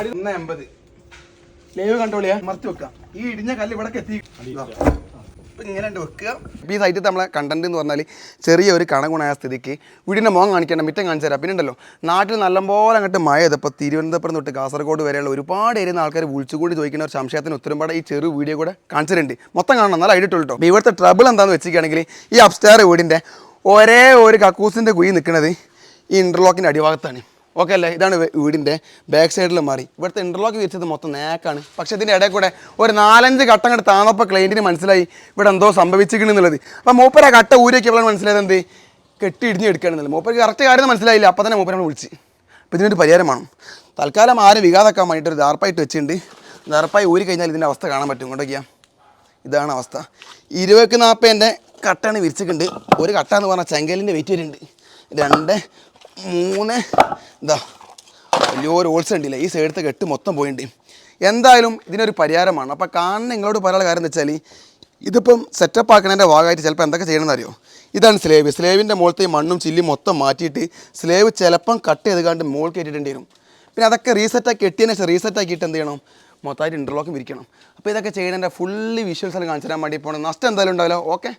ഒന്ന് എൺപത്. ലൈവ് കണ്ടോളിയാ മറത്തി വെക്കാം. ഈ ഇടിഞ്ഞ കല്ല് ഇവിടെ എത്തി. ഇപ്പൊ ഇങ്ങനെ വെക്കുക ഈ സൈറ്റിൽ നമ്മളെ കണ്ടന്റ് എന്ന് പറഞ്ഞാൽ ചെറിയ ഒരു കണകുണായ സ്ഥിതിക്ക് വീടിന്റെ മോൻ കാണിക്കേണ്ട മിറ്റം കാണിച്ചു തരാം. പിന്നെ ഉണ്ടല്ലോ നാട്ടിൽ നല്ലപോലെ അങ്ങോട്ട് മഴ ചെയ്തപ്പോൾ തിരുവനന്തപുരം തൊട്ട് കാസർഗോഡ് വരെയുള്ള ഒരുപാട് ഏരിയ ആൾക്കാർ വിളിച്ചുകൂടി ചോദിക്കുന്ന ഒരു സംശയത്തിന് ഉത്തരം പാടെ ഈ ചെറു വീഡിയോ കൂടെ കാണിച്ചിട്ടുണ്ട്. മൊത്തം കാണണം നല്ല ഐഡിയ കേട്ടോ അപ്പോൾ ഇവിടുത്തെ ട്രബിൾ എന്താണെന്ന് വെച്ചിരിക്കുകയാണെങ്കിൽ ഈ അപ്സ്റ്റാർ വീടിന്റെ ഒരേ ഒരു കക്കൂസിന്റെ കുഴി നിൽക്കുന്നത് ഈ ഇന്റർലോക്കിന്റെ അടിഭാഗത്താണ്. ഓക്കെ അല്ലേ? ഇതാണ് വീടിന്റെ ബാക്ക് സൈഡിൽ മാറി. ഇവിടുത്തെ ഇന്റർലോക്ക് വിരിച്ചത് മൊത്തം നേക്കാണ്. പക്ഷേ ഇതിന്റെ ഇടയിൽ കൂടെ ഒരു നാലഞ്ച് ഘട്ടം കണ്ട് താന്നപ്പോൾ ക്ലയന്റിന് മനസ്സിലായി ഇവിടെ എന്തോ സംഭവിച്ചിരിക്കണെന്നുള്ളത് അപ്പോൾ മൂപ്പര കട്ട ഊരിയൊക്കെയപ്പോഴാണ് മനസ്സിലായത് എന്ത്? കെട്ടി ഇടിഞ്ഞ് എടുക്കുകയാണെന്നുള്ളത് മൂപ്പർക്ക് കറക്റ്റ് കാര്യം മനസ്സിലായില്ല. അപ്പോൾ തന്നെ മൂപ്പരാണ് വിളിച്ച്. അപ്പോൾ ഇതിനൊരു പരിഹാരമാണ് തൽക്കാലം ആരും വികാതാക്കാൻ വേണ്ടിയിട്ട് ഒരു ദാർപ്പായിട്ട് വെച്ചിട്ടുണ്ട്. ദാർപ്പായി ഊരി കഴിഞ്ഞാൽ ഇതിന്റെ അവസ്ഥ കാണാൻ പറ്റും. കൊണ്ടൊക്കെയാ ഇതാണ് അവസ്ഥ. ഇരുപത്തി നാൽപ്പതിന്റെ കട്ടാണ് വിരിച്ചിട്ടുണ്ട് ഒരു കട്ട എന്ന് പറഞ്ഞാൽ ചെങ്കലിന്റെ വെയിറ്റ് വരുന്നുണ്ട്. രണ്ട് മൂന്ന് ഇതാ വലിയൊരു ഓൾസ് ഉണ്ടല്ലേ ഈ സൈഡത്തെ കെട്ട് മൊത്തം പോയിട്ടുണ്ട് എന്തായാലും ഇതിനൊരു പരിഹാരമാണ്. അപ്പോൾ കാണുന്ന നിങ്ങളോട് പറയാനുള്ള കാര്യം എന്ന് വെച്ചാൽ ഇതിപ്പം സെറ്റപ്പ് ആക്കണതിന്റെ ഭാഗമായിട്ട് ചിലപ്പോൾ എന്തൊക്കെ ചെയ്യണമെന്ന് അറിയോ? ഇതാണ് സ്ലേവ് സ്ലേവിന്റെ മുകളിലത്തെ മണ്ണും ചില്ലും മൊത്തം മാറ്റിയിട്ട് സ്ലേവ് ചിലപ്പം കട്ട് ചെയ്ത് കണ്ട് മുകൾ കയറ്റിയിട്ടുണ്ട് വരും. പിന്നെ അതൊക്കെ റീസെറ്റാക്കി കെട്ടിയതിന് ശേഷം റീസെറ്റാക്കിയിട്ട് എന്ത് ചെയ്യണം? മൊത്തമായിട്ട് ഇന്റർലോക്കും ഇരിക്കണം അപ്പോൾ ഇതൊക്കെ ചെയ്യണതിന്റെ ഫുള്ളി വിഷ്വൽസ് എല്ലാം കാണിച്ചു തരാൻ വേണ്ടി പോകണം നഷ്ടം എന്തായാലും ഉണ്ടാവില്ല. ഓക്കെ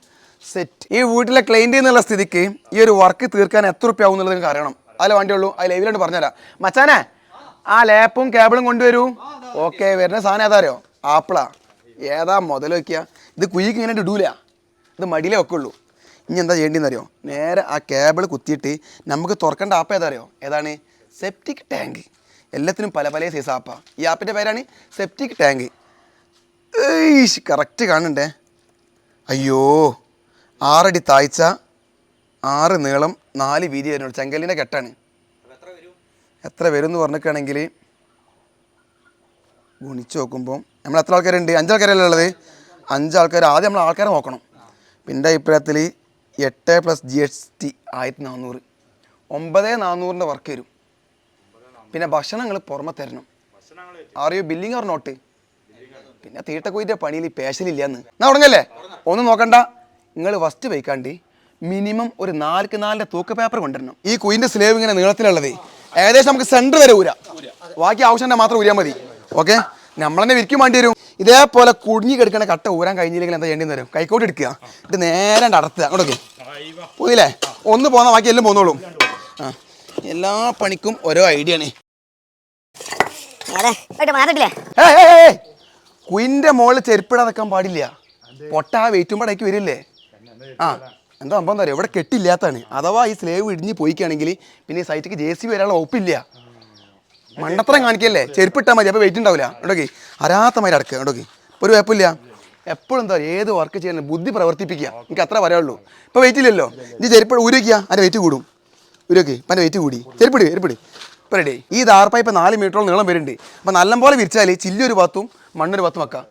സെറ്റ് ഈ വീട്ടിലെ ക്ലൈന്റ് എന്നുള്ള സ്ഥിതിക്ക് ഈ ഒരു വർക്ക് തീർക്കാൻ എത്ര റുപ്യ ആവും എന്നുള്ളത് നിങ്ങൾക്ക് അറിയണം അതിൽ വണ്ടിയുള്ളൂ. അത് ലൈവിലോട്ട് പറഞ്ഞുതരാം. മച്ചാനെ ആ ലാപ്പും കേബിളും കൊണ്ടുവരൂ. ഓക്കെ വരുന്ന സാധനം ഏതാ അറിയോ? ആപ്പിളാ. ഏതാ മുതൽ വയ്ക്കുക ഇത് കുഴിക്ക് ഇങ്ങനെ ഇടൂല. ഇത് മടിയിലേ വെക്കുള്ളൂ. ഇനി എന്താ ചെയ്യേണ്ടതെന്ന് അറിയോ? നേരെ ആ കേബിൾ കുത്തിയിട്ട് നമുക്ക് തുറക്കേണ്ട ആപ്പ് ഏതാ അറിയോ? ഏതാണ്? Septic tank. എല്ലാത്തിനും പല പല സൈസ് ആപ്പാ. ഈ ആപ്പിന്റെ പേരാണ് സെപ്റ്റിക് ടാങ്ക്. കറക്റ്റ് കാണണ്ടേ അയ്യോ ആറടി താഴ്ച. ആറ് നീളം നാല് വീതി വരുന്നുള്ളൂ ചെങ്കലിന്റെ കെട്ടാണ്. എത്ര വരും? എന്ന് പറഞ്ഞിട്ടാണെങ്കിൽ ഗുണിച്ച് നോക്കുമ്പോൾ നമ്മൾ എത്ര ആൾക്കാരുണ്ട്? അഞ്ചാൾക്കാരല്ലേ ഉള്ളത്? അഞ്ചാൾക്കാർ ആദ്യം നമ്മൾ ആൾക്കാരെ നോക്കണം. പിന്നെ അഭിപ്രായത്തിൽ എട്ട് പ്ലസ് ജി എസ് ടി ആയിരത്തി നാനൂറ് ഒമ്പത് നാനൂറിന്റെ വർക്ക് വരും. പിന്നെ ഭക്ഷണങ്ങൾ പുറമെ തരണം. അറിയോ ബില്ലിംഗ് ഓർ നോട്ട് പിന്നെ തീട്ടക്കൊയ്ന്റെ പണിയിൽ പേശലില്ലാന്ന് എന്നാ. തുടങ്ങല്ലേ ഒന്നും നോക്കണ്ട. നിങ്ങൾ ഫസ്റ്റ് വയ്ക്കാണ്ട് മിനിമം ഒരു നാലുക്ക് നാലിന്റെ തൂക്ക് പേപ്പർ കൊണ്ടുവരണം. ഈ കുയിന്റെ സ്ലേവ് ഇങ്ങനെ നീളത്തിലുള്ളത്. ഏകദേശം നമുക്ക് സെന്റർ വരെ ഊരാം. ബാക്കി ആവശ്യം മാത്രം ഊരിയാൽ മതി. ഓക്കെ നമ്മളെന്നെ വിരിക്കും വേണ്ടി വരും. ഇതേപോലെ കുടുങ്ങി കിടക്കുന്ന കട്ട ഊരാൻ കഴിഞ്ഞില്ലെങ്കിൽ എന്താ ചെയ്യേണ്ടി വരും കൈക്കോട്ട് എടുക്കുക. ഇത് നേരെ അടത്തുക അങ്ങോട്ടൊക്കെ പോയില്ലേ? ഒന്ന് പോന്ന ബാക്കി എല്ലാം പോന്നോളും. ആ. എല്ലാ പണിക്കും ഓരോ ഐഡിയ ആണ്. കുയിന്റെ മുകളിൽ ചെരുപ്പിടാതെക്കാൻ പാടില്ല. പൊട്ടാ ആ വെയിറ്റും പടയ്ക്ക് വരില്ലേ? ആ. എന്താ സംഭവം എന്താ ഇവിടെ കെട്ടില്ലാത്തതാണ്. അഥവാ ഈ സ്ലേവ് ഇടിഞ്ഞ് പോയിക്കാണെങ്കിൽ പിന്നെ ഈ സൈറ്റിക്ക് ജെ സി വരാനുള്ള ഒപ്പില്ല മണ്ടത്തരം കാണിക്കല്ലേ? ചെരുപ്പിട്ടാൽ മതി അപ്പോൾ വെയിറ്റ് ഉണ്ടാവില്ല. ഉണ്ടോക്കി അരാത്ത മാതിരി അടക്കുക ഇപ്പോൾ ഒരു കുഴപ്പമില്ല. എപ്പോഴും എന്താ ഏത് വർക്ക് ചെയ്യാനും ബുദ്ധി പ്രവർത്തിപ്പിക്കുക. എനിക്ക് അത്ര വരാളൂ ഇപ്പോൾ വെയിറ്റ് ഇല്ലല്ലോ. ഇനി ചെരുപ്പ് ഊരിക്കുക അതിന്റെ വെയിറ്റ് കൂടും. ഇപ്പം അതിന്റെ വെയിറ്റ് കൂടി. ചെരുപ്പിടി ചെരുപ്പിടി ഇപ്പം റെഡി ഈ ദാർപ്പ ഇപ്പം നാല് മീറ്ററോളം നീളം വരുന്നുണ്ട്. അപ്പം നല്ലപോലെ വിരിച്ചാൽ ചില്ലി ഒരു ഭാഗത്തും മണ്ണൊരു ഭാഗത്തും വെക്കാം.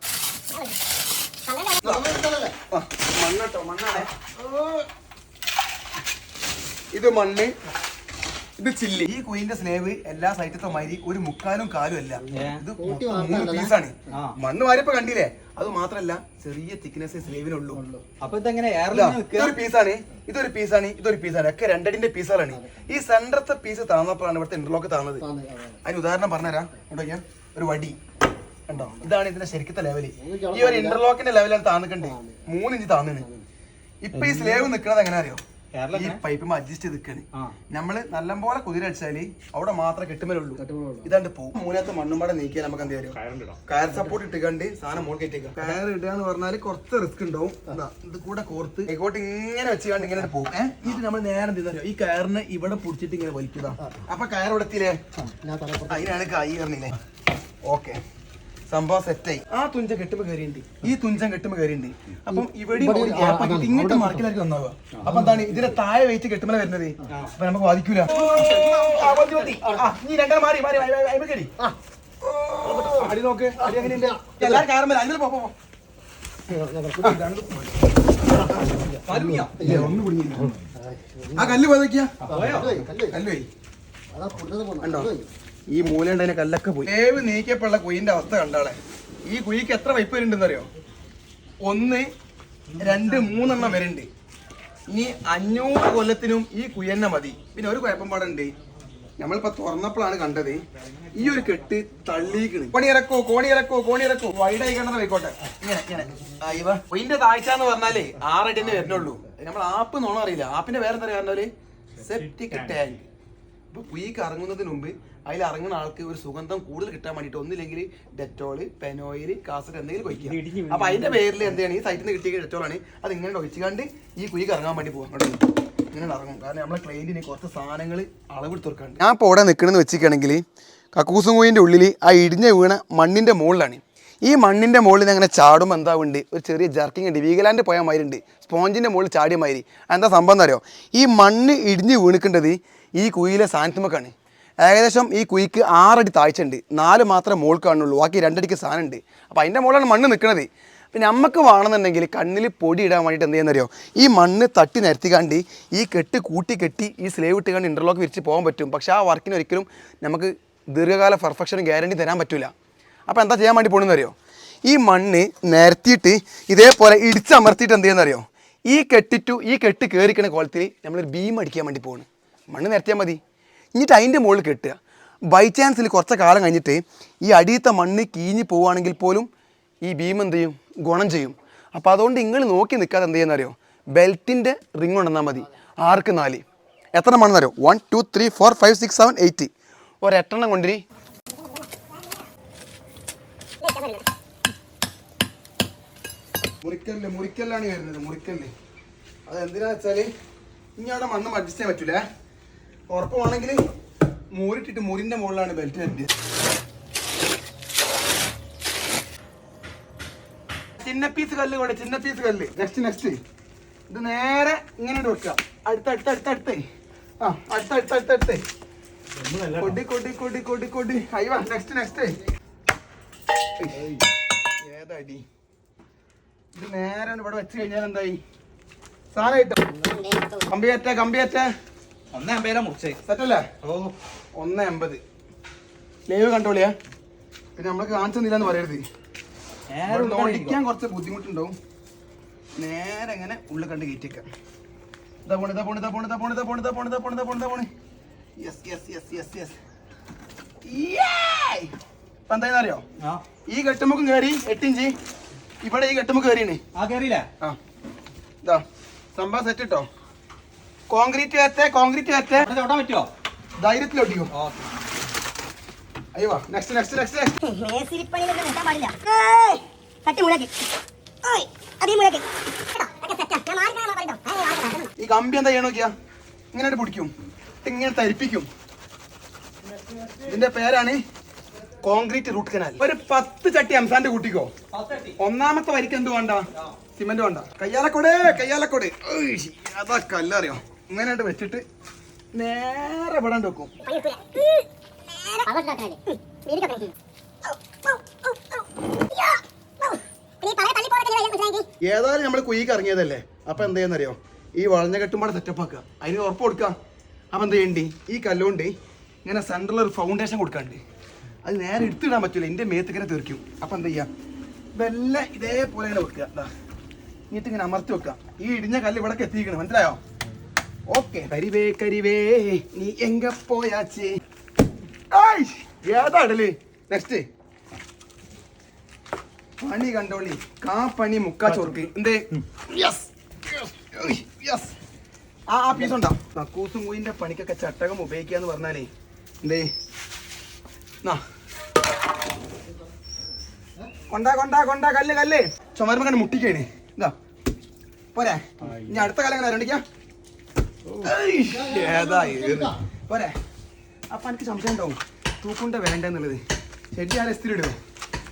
ഇത് മണ്ണ് ഇത് ചില്ലി. ഈ കുയിന്റെ സ്ലേവ് എല്ലാ സൈറ്റത്തെ മാതിരി ഒരു മുക്കാലും കാലും അല്ല. ഇത് മൂന്ന് പീസാണ് മണ്ണ് മാറിയപ്പോ കണ്ടില്ലേ? അത് മാത്രല്ല ചെറിയ തിക്നെസ് സ്ലേവിനുള്ളൂ. അപ്പൊ ഇതെങ്ങനെ ഇതൊരു പീസാണ് ഇതൊരു പീസാണ് ഇതൊരു പീസാണ് ഒക്കെ രണ്ടടിന്റെ പീസുകളാണ് ഈ സെന്ററത്തെ പീസ് താന്നപ്പോഴാണ് ഇവിടുത്തെ ഇന്റർലോക്ക് താന്നത്. അതിന് ഉദാഹരണം പറഞ്ഞുതരാം. ഉണ്ടോ ഒരു വടി. കണ്ടോ? ഇതാണ് ഇതിന്റെ ശരിക്കത്തെ ലെവൽ ഈ ഒരു ഇന്റർലോക്കിന്റെ ലെവലാണ് താന്നിക്കണ്ടേ. മൂന്നിഞ്ച് താന്നിന്. ഇപ്പൊ ഈ സ്ലേവ് നിൽക്കുന്നത് എങ്ങനെ അറിയോ ഈ പൈപ്പ് അഡ്ജസ്റ്റ് ചെയ്ത് നിൽക്കണേ നമ്മൾ നല്ലപോലെ കുതിര അടിച്ചാൽ അവിടെ മാത്രമേ കെട്ടുമലുള്ളൂ. ഇതാണ്ട് പോകും മൂന്നത്തെ മണ്ണും പാടെ നീക്കിയാൽ നമുക്ക് എന്ത് വരും കയർ സപ്പോർട്ട് ഇട്ടുകണ്ട് സാധനം മോൾ കയറ്റിയേക്കാം കയർ ഇടുക എന്ന് പറഞ്ഞാൽ കുറച്ച് റിസ്ക് ഉണ്ടാവും. ഇത് കൂടെ കോർത്ത് ഇങ്ങോട്ട് ഇങ്ങനെ വെച്ചുകൊണ്ട് ഇങ്ങനെ പോകും ഇത് നമ്മൾ നേരം എന്ത് ഈ കയറിനെ ഇവിടെ പിടിച്ചിട്ട് ഇങ്ങനെ വലിക്കുക. അപ്പൊ കയർ ഇവിടെ എത്തിയില്ലേ? അതിനാണ് കൈ കയറിനില്ലേ ഓക്കെ. സംഭവം സെറ്റായി ആ തുഞ്ചം കെട്ടുമ്പോ കയറിയിട്ടുണ്ട് ഈ തുഞ്ചം കെട്ടുമ്പോ കയറിയിട്ടുണ്ട് അപ്പം ഇവിടെ ഇങ്ങോട്ട് മറക്കിലായിരിക്കും ഒന്നാവുക അപ്പൊ എന്താണ് ഇതിന്റെ താഴെ വെയിറ്റ് കെട്ടുമ്പോൾ വരുന്നത്? അപ്പൊ നമുക്ക് ബാധിക്കൂല ആ, മാറി മാറി. അടി. നോക്ക്. അടി എങ്ങനെയുണ്ട്? കയറുമ്പോൾ അതിൽ പോ കല്ല് പോയതൊക്കെയാ? കല്ല് പോയി. കണ്ടോ? ഈ മൂലണ്ടതിനെ കല്ലൊക്കെ പോയി. ദേവ് നീക്കിയപ്പോഴുള്ള കുയിന്റെ അവസ്ഥ കണ്ടാളെ ഈ കുയിക്ക് എത്ര വൈപ്പ് വരുന്നുണ്ടെന്ന് അറിയോ ഒന്ന് രണ്ട് മൂന്നെണ്ണം വരുന്നുണ്ട്. ഇനി അഞ്ഞൂറ് കൊല്ലത്തിനും ഈ കുയന്നെ മതി. പിന്നെ ഒരു കുഴപ്പം പാടുണ്ട്. നമ്മളിപ്പോ തുറന്നപ്പോഴാണ് കണ്ടത്. ഈ ഒരു കെട്ട് തള്ളിക്കണ് കോണിയിറക്കോ കോണിയിറക്കോ കോണിയിറക്കോ വൈഡായി കണ്ടത് പോയിക്കോട്ടെ. ഇങ്ങനെ ഇങ്ങനെ. അയ്യവ ഇതിന്റെ താഴ്ച എന്ന് പറഞ്ഞാലേ തന്നെ വരുന്നുള്ളൂ. നമ്മൾ ആപ്പ് നോണ അറിയില്ല. ആപ്പിന്റെ വേറെ എന്താ പറഞ്ഞാൽ? സെപ്റ്റിക് ടാങ്ക് ഇപ്പൊ കുയിക്ക് ഇറങ്ങുന്നതിന് മുമ്പ് അതിൽ ഇറങ്ങുന്ന ആൾക്ക് ഒരു സുഗന്ധം കൂടുതൽ കിട്ടാൻ വേണ്ടിട്ട് ഒന്നില്ലെങ്കിൽ ഡെറ്റോൾ പെനോയിൽ കാസറ്റ് എന്തെങ്കിലും ഒഴിക്കുക അപ്പൊ അതിന്റെ പേരിൽ എന്താണ്? ഈ സൈറ്റിൽ നിന്ന് കിട്ടിയ ഡെറ്റോളാണ് അത് ഇങ്ങനെ ഒഴിച്ചുകൊണ്ട് ഈ കുഴിക്ക് ഇറങ്ങാൻ വേണ്ടി പോകും ഇങ്ങനെ ഇറങ്ങും കാരണം നമ്മളെ ക്ലൈന്റിന് കുറച്ച് സാധനങ്ങൾ അളവെടുത്ത് കൊടുക്കാണ്ട്. ഞാൻ ഇപ്പോൾ ഇവിടെ നിൽക്കണമെന്ന് വെച്ചിരിക്കുകയാണെങ്കിൽ കക്കൂസും കുഴിന്റെ ഉള്ളിൽ ആ ഇടിഞ്ഞ വീണ മണ്ണിന്റെ മുകളിലാണ്. ഈ മണ്ണിന്റെ മുകളിൽ നിന്ന് അങ്ങനെ ചാടുമ്പോൾ എന്താവുണ്ട് ഒരു ചെറിയ ജർക്കിങ് ഉണ്ട്. വീഗലാൻഡ് പോയ മാതിരി ഉണ്ട്. സ്പോഞ്ചിന്റെ മുകളിൽ ചാടിയ മാതിരി. എന്താ സംഭവം എന്നറിയോ ഈ മണ്ണ് ഇടിഞ്ഞ് വീണിക്കേണ്ടത് ഈ കുയിലെ സാധനത്തുമൊക്കെയാണ് ഏകദേശം ഈ കുയിക്ക് ആറടി താഴ്ച ഉണ്ട് നാല് മാത്രമേ മോൾ കാണുള്ളൂ ബാക്കി രണ്ടടിക്ക് സാധനമുണ്ട്. അപ്പോൾ അതിന്റെ മുകളിലാണ് മണ്ണ് നിൽക്കുന്നത് പിന്നെ നമുക്ക് വേണമെന്നുണ്ടെങ്കിൽ കണ്ണിൽ പൊടി ഇടാൻ വേണ്ടിയിട്ട് എന്ത് ചെയ്യുന്നറിയോ? ഈ മണ്ണ് തട്ടി നിരത്തിക്കാണ്ട് ഈ കെട്ട് കൂട്ടി കെട്ടി ഈ സ്ലേവ് ഇട്ടുകൊണ്ട് ഇന്റർലോക്ക് വിരിച്ച് പോകാൻ പറ്റും. പക്ഷേ ആ വർക്കിന് ഒരിക്കലും നമുക്ക് ദീർഘകാല പെർഫെക്ഷനും ഗ്യാരണ്ടി തരാൻ പറ്റില്ല അപ്പോൾ എന്താ ചെയ്യാൻ വേണ്ടി പോകണമെന്നറിയോ ഈ മണ്ണ് നിരത്തിയിട്ട് ഇതേപോലെ ഇടിച്ചമർത്തിയിട്ട് എന്ത് ചെയ്യുന്നറിയോ? ഈ കെട്ടിട്ടു ഈ കെട്ട് കയറിക്കണ കോലത്തിൽ നമ്മളൊരു ബീം അടിക്കാൻ വേണ്ടി പോകണം മണ്ണ് നിരത്തിയാൽ മതി. എന്നിട്ട് അതിന്റെ മുകളിൽ കെട്ടുക. ബൈ ചാൻസിൽ കുറച്ച് കാലം കഴിഞ്ഞിട്ട് ഈ അടിയത്തെ മണ്ണ് കീഞ്ഞ് പോവുകയാണെങ്കിൽ പോലും ഈ ഭീം എന്ത് ചെയ്യും? ഗുണം ചെയ്യും. അപ്പോൾ അതുകൊണ്ട് നിങ്ങൾ നോക്കി നിൽക്കാതെ എന്ത് ചെയ്യുന്നറിയോ? ബെൽറ്റിന്റെ റിങ് ഉണ്ടെന്നാൽ മതി. ആർക്ക് നാല്? എത്ര മണ്ണെന്നറിയോ one two three four five six seven eight ഒരെട്ടെണ്ണം കൊണ്ടിരി. മുറിക്കല്ല് മുറിക്കല്ലാണ് വരുന്നത് മുറിക്കല്ല്. അത് എന്തിനാ വെച്ചാൽ ഇനി അവിടെ മണ്ണ് അഡ്ജസ്റ്റ് ചെയ്യാൻ പറ്റൂലേ. ഉറപ്പമാണെങ്കിൽ മൂരിട്ടിട്ട് മുറിന്റെ മുകളിലാണ് ബെൽറ്റ് കെട്ടിയത് ചിന്ന പീസ് കല്ല് കൂടെ ചിന്ന പീസ് കല്ല്. നെക്സ്റ്റ് നെക്സ്റ്റ് ഇത് നേരെ ഇങ്ങനെ വെക്കുക. അടുത്ത അടുത്ത അടുത്ത അടുത്ത്. ആ അടുത്ത അടുത്ത അടുത്ത അടുത്ത്. കൊടി കൊടി കൊടി കൊടി കൊടി. അയ്യോ നെക്സ്റ്റ് നെക്സ്റ്റ് ഏതടി? ഇത് നേരെ ഇവിടെ വെച്ച് കഴിഞ്ഞാൽ എന്തായി? സാധനം കിട്ടും കമ്പിയറ്റ കമ്പിയേറ്റ. ഒന്നേ അമ്പേരാ മുറിച്ചേ സെറ്റല്ലേ? ഓ. ഒന്ന് എൺപത് ലൈവ് കണ്ടോളിയാ? പിന്നെ കാണിച്ചെന്നില്ല എന്ന് പറയരുത്. കുറച്ച് ബുദ്ധിമുട്ടുണ്ടാവും. നേരെ എങ്ങനെ ഉള്ളിൽ കണ്ട് കയറ്റിയേക്കാം ഇതാ പോണ് ഇതാ പോണ് ഇതാ പോണ് ഇതാ പോണ് ഇതാ പോണ് ഇതാ പോണ് ഇതാ പോണ് ഇതാ പോണ് ഇതാ പോണ്. Yes yes yes yes yes ഇപ്പൊ അറിയോ ഈ കെട്ടുമുക്കും കയറി എട്ടിഞ്ച് ഇവിടെ ഈ കെട്ടുമുക്ക് കയറിയാണ്. ആ കയറിയില്ല? ആ. ഇതാ. സംഭവം സെറ്റ് ഇട്ടോ? കോൺക്രീറ്റ് കയറ്റേ കോൺക്രീറ്റ് അവിടെ ചവിട്ടാൻ പറ്റുമോ ധൈര്യത്തിൽ ഒട്ടിക്കും അയ്യോ നെക്സ്റ്റ് നെക്സ്റ്റ് നെക്സ്റ്റ്. ഈ കമ്പി എന്താ ചെയ്യണോ നോക്കിയാ? ഇങ്ങനെ പിടിക്കും. ഇങ്ങനെ തരിപ്പിക്കും. ഇതിന്റെ പേരാണ് കോൺക്രീറ്റ് റൂട്ട് കനാൽ. ഒരു പത്ത് ചട്ടി അംസാന്റെ കൂട്ടിക്കോ. ഒന്നാമത്തെ വരിക്ക് എന്ത് വേണ്ട? സിമെന്റ് വേണ്ട. കയ്യാലക്കോട് കയ്യാലക്കോട്. അതൊക്കെ അതാ കല്ലറിയോ? ഇങ്ങനെ വെച്ചിട്ട് നേരെ വിടാണ്ട് വെക്കും. ഏതായാലും നമ്മൾ കുയ്ക്ക് ഇറങ്ങിയതല്ലേ? അപ്പൊ എന്ത് ചെയ്യുന്നറിയോ ഈ വളഞ്ഞ കെട്ടുമ്പാടെ സെറ്റപ്പ് ആക്കുക. അതിന് ഉറപ്പ് കൊടുക്ക അപ്പൊ എന്ത് ചെയ്യണ്ടി? ഈ കല്ലുകൊണ്ട് ഇങ്ങനെ സെൻട്രൽ ഒരു ഫൗണ്ടേഷൻ കൊടുക്കാണ്ട്. അത് നേരെ എടുത്തിടാൻ പറ്റില്ല എന്റെ ഇങ്ങനെ തീർക്കും അപ്പൊ എന്ത് ചെയ്യാ? വെല്ല ഇതേപോലെ ഇങ്ങനെ വെക്കുക. എന്നിട്ട് ഇങ്ങനെ അമർത്തി വെക്കുക. ഈ ഇടിഞ്ഞ കല്ല് ഇവിടെ എത്തിക്കണം മനസ്സിലായോ? ഓക്കെ. കരിവേ കരിവേ നീ പോയാച്ചേ ആയ്, ഏതാ ഇടൽ നെക്സ്റ്റ് പണി കണ്ടോളി. കാ പണി മുക്കാ ചോർക്ക്. എന്തേ? യെസ് യെസ് ആ ആ പീസ് ഉണ്ടോ? കക്കൂസും കൂയിന്റെ പണിക്കൊക്കെ ചട്ടകം ഉപയോഗിക്കുക എന്ന് പറഞ്ഞാലേ. എന്തേ? നാ. കൊണ്ടാ കൊണ്ടാ കൊണ്ടാ കല്ല് കല്ല്. ചുമരുമ്പോ കണ്ട് മുട്ടിക്കേണ്. ഇതാ. പോരെ. ഇനി അടുത്ത കാലം എങ്ങനെ രണ്ടിക്കാം ഏതാ ഏറ്. പോരെ. ആ എനിക്ക് സംശയം ഉണ്ടാവും. തൂക്കുണ്ട വേണ്ടെന്നുള്ളത്. ചെടി ആ രസത്തിൽ ഇടുമോ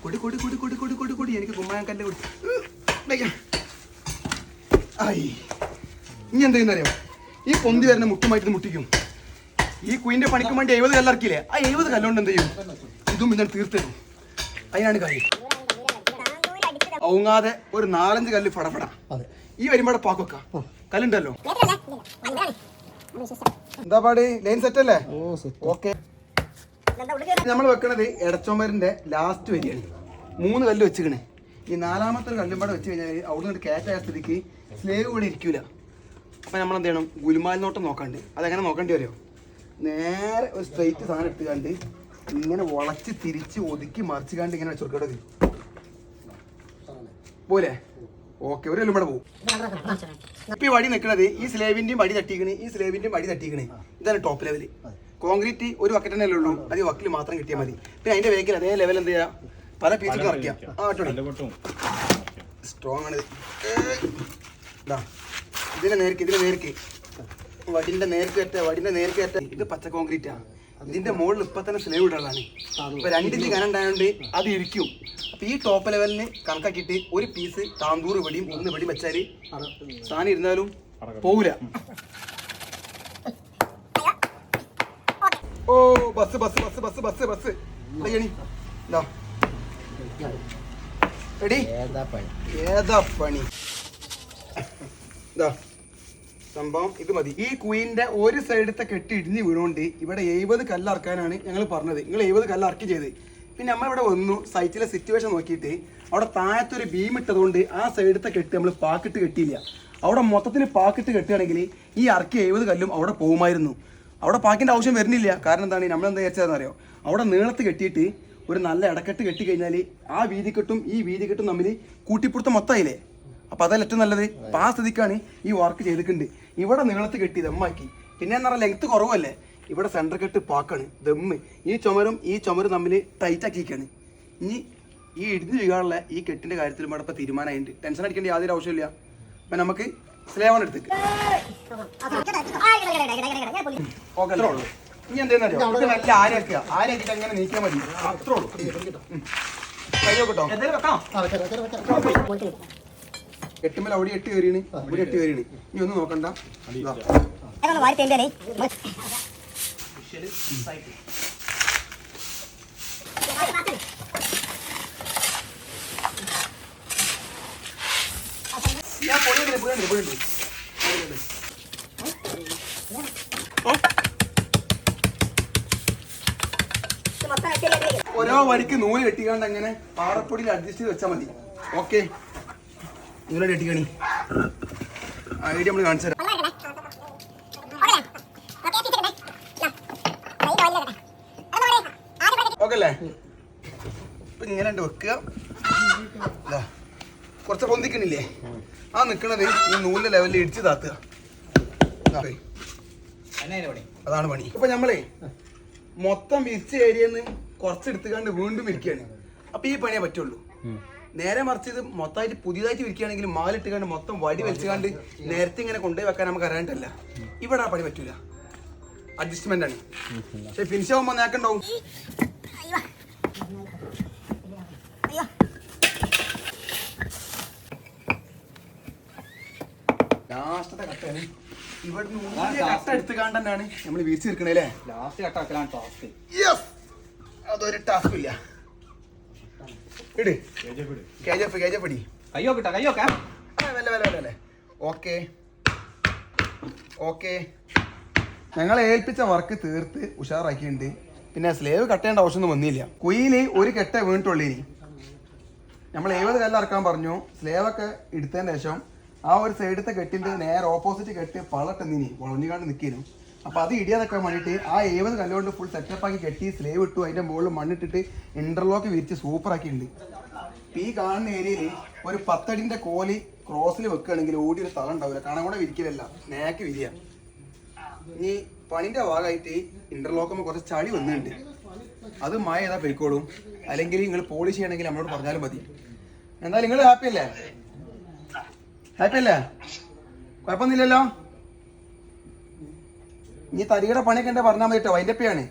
കൊടി കൊടി കൊടി കൊടി കൊടി കൊടി കൊടി. എനിക്ക് കുമ്മായക്കല്ല് കൊടി. ആയി ഇനി എന്ത് അറിയാം ഈ പൊന്തി വരുന്ന മുട്ടുമായിട്ട് മുട്ടിക്കും. ഈ കുയിന്റെ പണിക്കും വേണ്ടി എഴുപത് കല്ലിറക്കില്ലേ? ആ എഴുപത് കല്ലുകൊണ്ട് എന്ത് ചെയ്യും? ഇതും ഇതാണ് തീർത്തരും അതിനാണ് കാര്യം ഔങ്ങാതെ ഒരു നാലഞ്ച് കല്ല് ഫടഫട. ഈ വരുമ്പോടെ പാക്കൊക്ക. കല്ലുണ്ടല്ലോ. എന്താ പാടി ലൈൻ സെറ്റ് അല്ലേ ഓക്കെ? നമ്മൾ വെക്കണത് എടച്ചോമരിന്റെ ലാസ്റ്റ് വരിയാണ് മൂന്ന് കല്ല് വെച്ചിക്കണ് ഈ നാലാമത്തെ കല്ലും പാടെ വെച്ച് കഴിഞ്ഞാൽ അവിടെ നിന്ന് കയറ്റായ സ്ഥിതിക്ക് സ്ലേവ് ഇവിടെ ഇരിക്കൂല അപ്പൊ നമ്മൾ എന്ത് ചെയ്യണം ഗുൽമാൽ നോട്ടം നോക്കാണ്ട് അതെങ്ങനെ നോക്കേണ്ടി വരുമോ നേരെ ഒരു സ്ട്രെയിറ്റ് സാധനം ഇട്ട് ഇങ്ങനെ വളച്ച് തിരിച്ച് ഒതുക്കി മറിച്ച് കണ്ട് ഇങ്ങനെ വെച്ചോർക്കടത് പോലെ ഓക്കെ ഒരു കല്ലും പാടെ പോകും ഇപ്പൊ ഈ വടി നിൽക്കുന്നത് ഈ സ്ലേവിന്റെയും വടി തട്ടിക്കണ് ഈ സ്ലേവിന്റെയും വടി തട്ടിക്കണ്. ഇതാണ് ടോപ്പ് ലെവൽ കോൺക്രീറ്റ് ഒരു വക്കറ്റ് തന്നെ ഉള്ളൂ. അത് വക്കിൽ മാത്രം കിട്ടിയാൽ മതി. പിന്നെ അതിന്റെ വേക്കിൽ അതേ ലെവൽ എന്ത് ചെയ്യാം? പല ആ അട്ടോടി സ്ട്രോങ് ആണ്. ഇതിന്റെ നേർക്ക് ഇതിന്റെ നേർക്ക്. വടിന്റെ നേർക്ക് കയറ്റ വടിന്റെ നേർക്ക് കയറ്റ. ഇത് പച്ച കോൺക്രീറ്റാ ഇതിന്റെ മുകളിൽ ഇപ്പൊ തന്നെ സ്ലേവ് ഇടാനാണ് ഇപ്പൊ രണ്ടിഞ്ച് കനം ഉണ്ടായതുകൊണ്ട് അത് ഇരിക്കും. അപ്പൊ ഈ ടോപ്പ് ലെവലിന് കണക്കാക്കിയിട്ട് ഒരു പീസ് താന്തൂർ വെടിയും ഒന്ന് വെടി വെച്ചാൽ സാധനം ഇരുന്നാലും പോവില്ല ഓ ബസ് ബസ് ബസ് ബസ് ബസ് ബസ്. ഏതാ പണി? ഏതാ പണി? ഇതാ. സംഭവം ഇത് മതി. ഈ കുയിന്റെ ഒരു സൈഡത്തെ കെട്ടി ഇടിഞ്ഞ് വീണുകൊണ്ട് ഇവിടെ എഴുപത് കല്ലറക്കാനാണ് ഞങ്ങൾ പറഞ്ഞത്. നിങ്ങൾ എഴുപത് കല്ലറക്കി ചെയ്ത്. പിന്നെ നമ്മൾ ഇവിടെ വന്നു സൈറ്റിലെ സിറ്റുവേഷൻ നോക്കിയിട്ട് അവിടെ താഴത്തൊരു ബീം ഇട്ടതുകൊണ്ട് ആ സൈഡത്തെ കെട്ടി നമ്മൾ പാക്കിട്ട് കെട്ടിയില്ല. അവിടെ മൊത്തത്തിൽ പാക്കിട്ട് കെട്ടുകയാണെങ്കിൽ ഈ ഇറക്കി എഴുപത് കല്ലും അവിടെ പോകുമായിരുന്നു അവിടെ പാക്കിന്റെ ആവശ്യം വരുന്നില്ല. കാരണം എന്താണ്? നമ്മൾ എന്താ വിചാരിച്ചതെന്ന് അറിയോ? അവിടെ നീളത്ത് കെട്ടിയിട്ട് ഒരു നല്ല ഇടക്കെട്ട് കെട്ടി കഴിഞ്ഞാൽ ആ വീതിക്കെട്ടും ഈ വീതിക്കെട്ടും തമ്മിൽ കൂട്ടിപ്പിടുത്തം മൊത്തമായില്ലേ അപ്പൊ അതല്ല ഏറ്റവും നല്ലത്? അപ്പൊ ആ സ്ഥിതിക്കാണ് ഈ വർക്ക് ചെയ്തിട്ടുണ്ട്. ഇവിടെ നീളത്ത് കെട്ടി ദമ്മാക്കി പിന്നെ എന്ന് പറഞ്ഞാൽ ലെങ്ത് കുറവല്ലേ? ഇവിടെ സെന്റർ കെട്ട് പാക്കാണ് ദമ്മ്. ഈ ചുമരും ഈ ചുമരും തമ്മിൽ ടൈറ്റ് ആക്കിയിരിക്കാണ്. ഇനി ഈ ഇടിഞ്ഞു വീഴാനുള്ള ഈ കെട്ടിന്റെ കാര്യത്തിൽ ഇവിടെ ഇപ്പൊ തീരുമാനമായിട്ടുണ്ട്. ടെൻഷൻ അടിക്കേണ്ട യാതൊരു ആവശ്യമില്ല അപ്പൊ നമുക്ക് സ്ലേവൺ എടുത്തേക്ക്. ഓക്കെ അത്രേ ഉള്ളൂ ഇനി എന്തേന്ന് അറിയോ? ഇത് നല്ല ആരൊക്കെയാ? ആരൊക്കെ അങ്ങനെ നീക്കാൻ മതി. അത്രേ ഉള്ളൂ. കൈ നോക്കട്ടോ എട്ടുമ്പല അവിടെ എട്ട് കയറിയാണ് ഇവിടെ എട്ട് കയറിയാണ്. ഇനി ഒന്ന് നോക്കണ്ട. ഞാൻ പൊടിയുണ്ട് ഓരോ വരിക്ക് നൂൽ കെട്ടിക്കാണ്ട് അങ്ങനെ പാറപ്പൊടിയിൽ അഡ്ജസ്റ്റ് ചെയ്ത് വെച്ചാൽ മതി. ഓക്കെ നൂൽ കെട്ടിക്കണി ഐഡിയ നമ്മൾ കാണിച്ചു തരാം. ഓക്കെ അല്ലേ ഇപ്പൊ ഇങ്ങനെ ഉണ്ട് വെക്കുക. ഇതാ കുറച്ച് പൊന്തിക്കണില്ലേ? ആ നിക്കണത് ഈ നൂലിന്റെ ലെവലിൽ ഇടിച്ച് താത്തുക. അതാണ് പണി. ഇപ്പൊ നമ്മളെ മൊത്തം വിരിച്ച ഏരിയന്ന് കുറച്ച് എടുത്തുകൊണ്ട് വീണ്ടും ഇരിക്കുകയാണ് അപ്പൊ ഈ പണിയേ പറ്റുള്ളൂ. നേരെ മറിച്ച് ഇത് മൊത്തമായിട്ട് പുതിയതായിട്ട് വിൽക്കുകയാണെങ്കിൽ മാലിട്ട് കണ്ട് മൊത്തം വടി വലിച്ചുകൊണ്ട് നേരത്തെ ഇങ്ങനെ കൊണ്ടുപോയി വെക്കാൻ നമുക്ക് അറിയാണ്ടല്ല ഇവിടെ ആ പണി പറ്റൂല. അഡ്ജസ്റ്റ്മെന്റ് ആണ്. പക്ഷെ ഫിനിഷ് ആവുമ്പോ നേക്കുണ്ടാവും ലാസ്റ്റത്തെ കട്ടാണ് ഇവിടുന്ന് നിൽക്കണേ കട്ട എടുത്തുകാണ്ട് തന്നെയാണ് നമ്മൾ വിരിച്ചു തീർക്കണേ ലാസ്റ്റ് കട്ടാക്കലാണ് ടാസ്ക് യെസ് അതൊരു ടാസ്ക് ഇല്ല. ഇട്. കെ ജി എഫ് കെ ജി എഫ് ഇടി കയ്യോ കിട്ടാ കയ്യോ ക്കാം വല്ല വല്ല വല്ല അല്ലേ ഓക്കെ. ഓക്കെ. ഞങ്ങളെ ഏൽപ്പിച്ച വർക്ക് തീർത്ത് ഉഷാറാക്കിയിട്ടുണ്ട്. പിന്നെ സ്ലേവ് കട്ടേണ്ട ആവശ്യമൊന്നും വന്നില്ല. കുയിലി ഒരു കെട്ട വീണിട്ടുള്ളി നമ്മൾ എഴുപത് കല്ല് ഇറക്കാൻ പറഞ്ഞു? സ്ലേവൊക്കെ എടുത്തതിന് ശേഷം ആ ഒരു സൈഡത്തെ കെട്ടിന്റെ നേരെ ഓപ്പോസിറ്റ് കെട്ട് പളട്ടെന്നിനി വളഞ്ഞുകാണ്ട് നിൽക്കുന്നു അപ്പൊ അത് ഇടിയാതൊക്കെ വേണ്ടിയിട്ട് ആ ഏവൻ കല്ലുകൊണ്ട് ഫുൾ സെറ്റപ്പ് ആക്കി കെട്ടി സ്ലേവ് ഇട്ടു അതിന്റെ മുകളിൽ മണ്ണിട്ടിട്ട് ഇന്റർലോക്ക് വിരിച്ച് ഇപ്പൊ ഈ കാണുന്ന ഏരിയയിൽ ഒരു പത്തടിന്റെ കോലി ക്രോസിൽ വെക്കുകയാണെങ്കിൽ ഓടി ഒരു സ്ഥലം ഉണ്ടാവില്ല. കാണാൻ കൂടെ വിരിക്കലല്ല. നേക്ക് വിരിയ. ഇനി പണിന്റെ ഭാഗമായിട്ട് ഇന്റർലോക്കുമ്പോൾ കുറച്ച് ചളി വന്നിട്ടുണ്ട്. അത് മഴ ഏതാ പോയിക്കോളും. അല്ലെങ്കിൽ നിങ്ങൾ പോളിഷ് ചെയ്യണമെങ്കിൽ നമ്മളോട് പറഞ്ഞാലും മതി. എന്തായാലും നിങ്ങൾ ഹാപ്പി അല്ലേ? ഹാപ്പി അല്ലേ? കുഴപ്പമൊന്നുമില്ലല്ലോ? ഇനി തരികയുടെ പണിയൊക്കെ എന്താ പറഞ്ഞാൽ മതി കേട്ടോ വൈൻഡപ്പിയാണ്